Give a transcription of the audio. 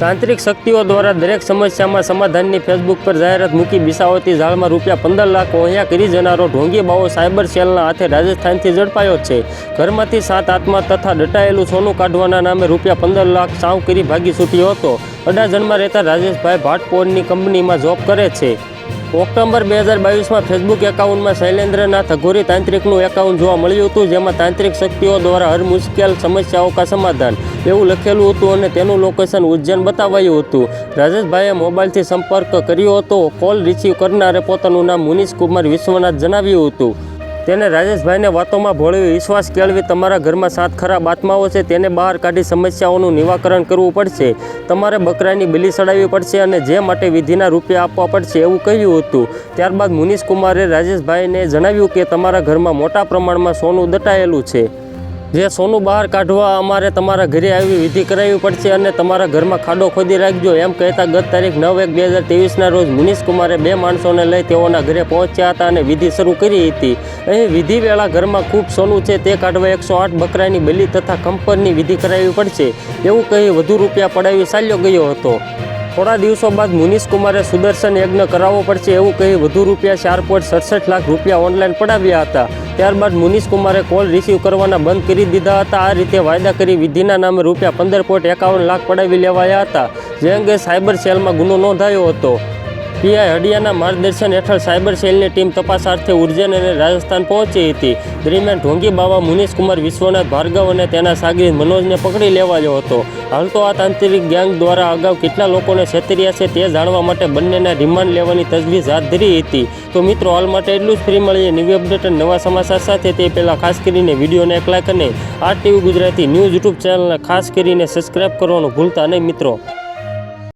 તાંત્રિક શક્તિઓ દ્વારા દરેક સમસ્યામાં સમાધાનની ફેસબુક પર જાહેરાત મૂકી બિસાવતી ઝાડમાં રૂપિયા પંદર લાખ વહ્યા કરી જનારો ઢોંગી બાવો સાયબર સેલના હાથે રાજસ્થાનથી ઝડપાયો છે. ઘરમાંથી સાત આત્મા તથા દટાયેલું સોનું કાઢવાના નામે રૂપિયા પંદર લાખ સાવ કરી ભાગી છૂટ્યો હતો. અડાજણમાં રહેતા રાજેશભાઈ ભાટપોરની કંપનીમાં જોબ કરે છે. ઓક્ટોબર બે હજાર બાવીસમાં ફેસબુક એકાઉન્ટમાં શૈલેન્દ્રનાથ અઘોરી તાંત્રિકનું એકાઉન્ટ જોવા મળ્યું હતું, જેમાં તાંત્રિક શક્તિઓ દ્વારા હર મુશ્કેલ સમસ્યાઓ કા સમાધાન એવું લખેલું હતું અને તેનું લોકેશન ઉજ્જૈન બતાવાયું હતું. રાજેશભાઈએ મોબાઈલથી સંપર્ક કર્યો હતો કોલ રિસીવ કરનારે પોતાનું નામ મુનીશ કુમાર વિશ્વનાથ જણાવ્યું હતું. તેને રાજેશભાઈને વાતોમાં ભોળવી વિશ્વાસ કેળવી તમારા ઘરમાં સાત ખરાબ આત્માઓ છે, તેને બહાર કાઢી સમસ્યાઓનું નિવાકરણ કરવું પડશે. તમારે બકરાની બિલી ચડાવવી પડશે અને જે માટે વિધિના રૂપિયા આપવા પડશે એવું કહ્યું હતું. ત્યારબાદ મુનીશ કુમારે રાજેશભાઈને જણાવ્યું કે તમારા ઘરમાં મોટા પ્રમાણમાં સોનું દટાયેલું છે. જે સોનું બહાર કાઢવા અમારે તમારા ઘરે આવી વિધિ કરાવવી પડશે અને તમારા ઘરમાં ખાડો ખોદી રાખજો. એમ કહેતા ગત તારીખ નવ એક બે હજાર ત્રેવીસના રોજ મુનીશ કુમારે બે માણસોને લઈ તેઓના ઘરે પહોંચ્યા હતા અને વિધિ શરૂ કરી હતી. અહીં વિધિ વેળા ઘરમાં ખૂબ સોનું છે, તે કાઢવા એકસો આઠ બકરાની બલી તથા કંપનની વિધિ કરાવવી પડશે. એવું કહી વધુ રૂપિયા પડાવી ચાલ્યો ગયો હતો. થોડા દિવસો બાદ મુનીશ કુમારે સુદર્શન યજ્ઞ કરાવવો પડશે, એવું કહી વધુ રૂપિયા ચાર પોઈન્ટ સડસઠ લાખ રૂપિયા ઓનલાઈન પડાવ્યા હતા. ત્યારબાદ મુનીશ કુમારે કોલ રિસીવ કરવાના બંધ કરી દીધા હતા. આ રીતે વાયદા કરી વિધિના નામે રૂપિયા પંદર પોઈન્ટ એકાવન લાખ પડાવી લેવાયા હતા. જે અંગે સાયબર સેલમાં ગુનો નોંધાયો હતો. પીઆઈ હડિયાના માર્ગદર્શન હેઠળ સાયબર સેલની ટીમ તપાસ અર્થે ઉર્જૈન અને રાજસ્થાન પહોંચી હતી. દરમિયાન ઢોંગી બાવા મુનીશ કુમાર, વિશ્વનાથ ભાર્ગવ અને તેના સાગરીત મનોજને પકડી લેવાયો હતો. હાલ તો આ તાંત્રિક ગેંગ દ્વારા અગાઉ કેટલા લોકોને છેતર્યા છે તે જાણવા માટે બંનેના રિમાન્ડ લેવાની તજવીજ હાથ ધરી હતી. તો મિત્રો, હાલ માટે એટલું જ ફ્રી મળીએ નવી અપડેટ અને નવા સમાચાર સાથે. તે પહેલાં ખાસ કરીને વિડીયોને એક લાઈક અને આ ટીવી ગુજરાતી ન્યૂઝ યુટ્યુબ ચેનલને ખાસ કરીને સબસ્ક્રાઈબ કરવાનું ભૂલતા નહીં મિત્રો.